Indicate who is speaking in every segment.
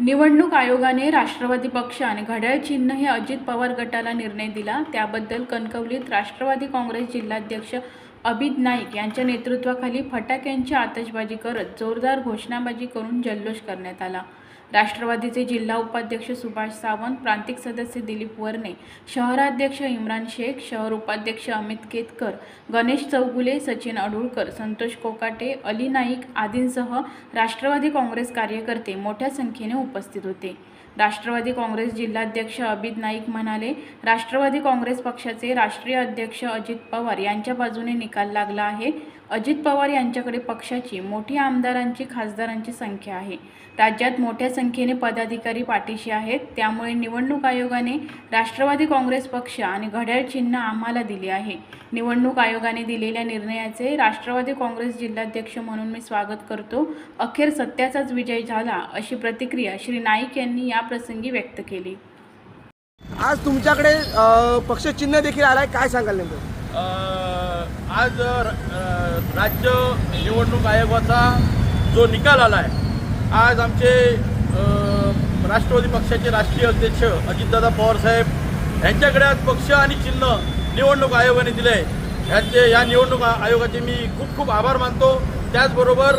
Speaker 1: निवडणूक आयोगाने राष्ट्रवादी पक्ष आणि घड्याळ चिन्ह हे अजित पवार गटाला निर्णय दिला. त्याबद्दल कणकवलीत राष्ट्रवादी काँग्रेस जिल्हाध्यक्ष अभित नाईक यांच्या नेतृत्वाखाली फटाक्यांची आतषबाजी करत जोरदार घोषणाबाजी करून जल्लोष करण्यात आला. राष्ट्रवादीचे जिल्हा उपाध्यक्ष सुभाष सावंत प्रांतिक सदस्य दिलीप वर्णे शहराध्यक्ष इम्रान शेख शहर उपाध्यक्ष अमित केतकर गणेश चौगुले सचिन अडुळकर संतोष कोकाटे अली नाईक आदींसह राष्ट्रवादी काँग्रेस कार्यकर्ते मोठ्या संख्येने उपस्थित होते. राष्ट्रवादी काँग्रेस जिल्हाध्यक्ष अभित नाईक म्हणाले राष्ट्रवादी काँग्रेस पक्षाचे राष्ट्रीय अध्यक्ष अजित पवार यांच्या बाजूने निकाल लागला आहे. अजित पवार यांच्याकडे पक्षाची मोठी आमदारांची खासदारांची संख्या आहे. राज्यात मोठ्या संख्येने पदाधिकारी पाठीशी आहेत. त्यामुळे निवडणूक आयोगाने राष्ट्रवादी काँग्रेस पक्ष आणि घड्याळ चिन्ह आम्हाला दिले आहे. निवडणूक आयोगाने दिलेल्या निर्णयाचे राष्ट्रवादी काँग्रेस जिल्हाध्यक्ष म्हणून मी स्वागत करतो. अखेर सत्याचाच विजय झाला अशी प्रतिक्रिया श्री नाईक यांनी याप्रसंगी व्यक्त केली.
Speaker 2: आज तुमच्याकडे पक्षचिन्ह देखील आलाय. काय सांगाल नेमकं?
Speaker 3: आज राज्य निवडणूक आयोगाचा जो निकाल आला आहे आज आमचे राष्ट्रवादी पक्षाचे राष्ट्रीय अध्यक्ष अजितदादा पवारसाहेब यांच्याकडे आज पक्ष आणि चिन्ह निवडणूक आयोगाने दिले आहे ह्याचे या निवडणूक आयोगाचे मी खूप खूप आभार मानतो. त्याचबरोबर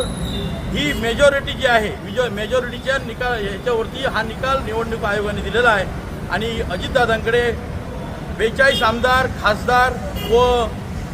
Speaker 3: ही मेजॉरिटी जी आहे विजय मेजॉरिटीच्या निकाल ह्याच्यावरती हा निकाल निवडणूक आयोगाने दिलेला आहे. आणि अजितदादांकडे बेचाळीस आमदार खासदार व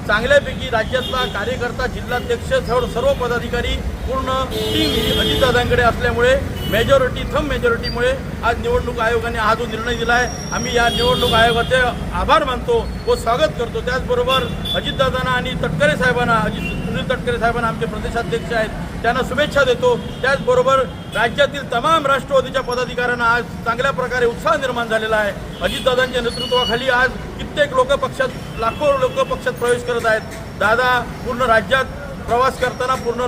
Speaker 3: चांगल्यापैकी राज्यातला कार्यकर्ता जिल्हाध्यक्ष सर्व सर्व पदाधिकारी पूर्ण टीम ही अजितदादांकडे असल्यामुळे मेजॉरिटी थम मेजॉरिटीमुळे आज निवडणूक आयोगाने हा जो निर्णय दिला आहे आम्ही या निवडणूक आयोगाचे आभार मानतो व स्वागत करतो. त्याचबरोबर अजितदादांना आणि तटकरे साहेबांना अजित सुनील तटकरे साहेबांना आमचे प्रदेशाध्यक्ष आहेत. त्यांना शुभेच्छा देतो. त्याचबरोबर राज्यातील तमाम राष्ट्रवादीच्या पदाधिकाऱ्यांना आज चांगल्या प्रकारे उत्साह निर्माण झालेला आहे. अजितदादांच्या नेतृत्वाखाली आज कित्येक लोक पक्षात लाखो लोक पक्षात प्रवेश करत आहेत. दादा पूर्ण राज्यात प्रवास करताना पूर्ण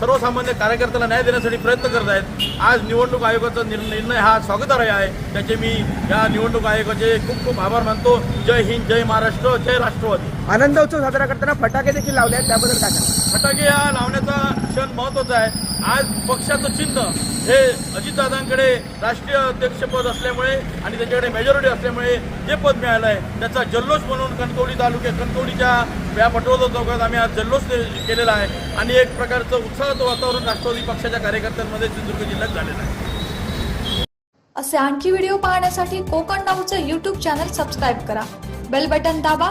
Speaker 3: सर्वसामान्य कार्यकर्त्याला न्याय देण्यासाठी प्रयत्न करत आहेत. आज निवडणूक आयोगाचा निर्णय हा स्वागतार्ह आहे. त्याचे मी या निवडणूक आयोगाचे खूप खूप आभार मानतो. जय हिंद जय महाराष्ट्र जय राष्ट्रवादी.
Speaker 2: आनंद उत्सव साजरा करताना फटाके देखील लावले आहेत. त्याबद्दल काय
Speaker 3: फटाके हा लावण्याचा क्षण महत्त्वाचा आहे. आज पक्षाचं चिन्ह हे अजितदादांकडे राष्ट्रीय अध्यक्षपद असल्यामुळे आणि त्यांच्याकडे मेजॉरिटी असल्यामुळे जे पद मिळालं आहे त्याचा जल्लोष म्हणून कणकवली तालुक्यात कणकवलीच्या या पटवर्धन चौकात आम्ही आज जल्लोष केलेला आहे. आणि एक प्रकारचं उत्साहाचं वातावरण राष्ट्रवादी पक्षाच्या कार्यकर्त्यांमध्ये सिंधुदुर्ग जिल्ह्यात झालेलं आहे.
Speaker 4: असे आणखी व्हिडिओ पाहण्यासाठी कोकण नाऊचं यूट्यूब चॅनल सबस्क्राईब करा. बेल बटन दाबा.